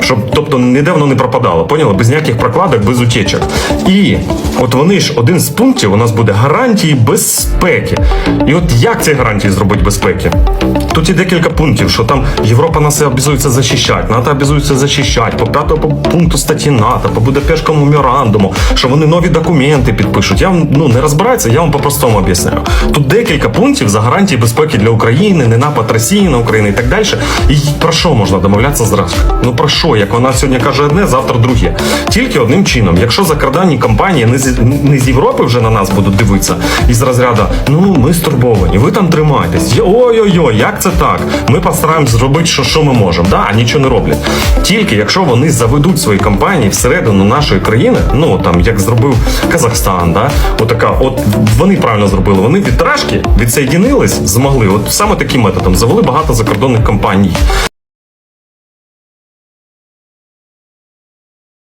Щоб тобто ніде воно не пропадало, поняли? Без ніяких прокладок, без утечок. І от вони ж один з пунктів у нас буде гарантії безпеки. І от як ці гарантії зробити безпеки? Тут є декілька пунктів, що там Європа нас обязується захищати, НАТО обязується захищати, по п'ятому пункту статті НАТО, по Будапештському меморандуму, що вони нові документи підпишуть. Я вам ну не розбираюся, я вам по-простому об'ясняю. Тут декілька пунктів за гарантії безпеки для України, не напад Росії на Україну і так далі. І про що можна домовлятися зразу? Ну про що? Як вона сьогодні каже одне, завтра друге. Тільки одним чином, якщо закордонні компанії не не з Європи вже на нас будуть дивитися, із розряду, ну ми стурбовані, ви там тримайтесь. Ой-ой-ой, як це так? Ми постараємось зробити, що, що ми можемо, да? а нічого не роблять. Тільки якщо вони заведуть свої компанії всередину нашої країни, ну там як зробив Казахстан, да? Отака, от вони правильно зробили. Вони від тражки відсоєдинились, змогли. От саме таким методом завели багато закордонних компаній.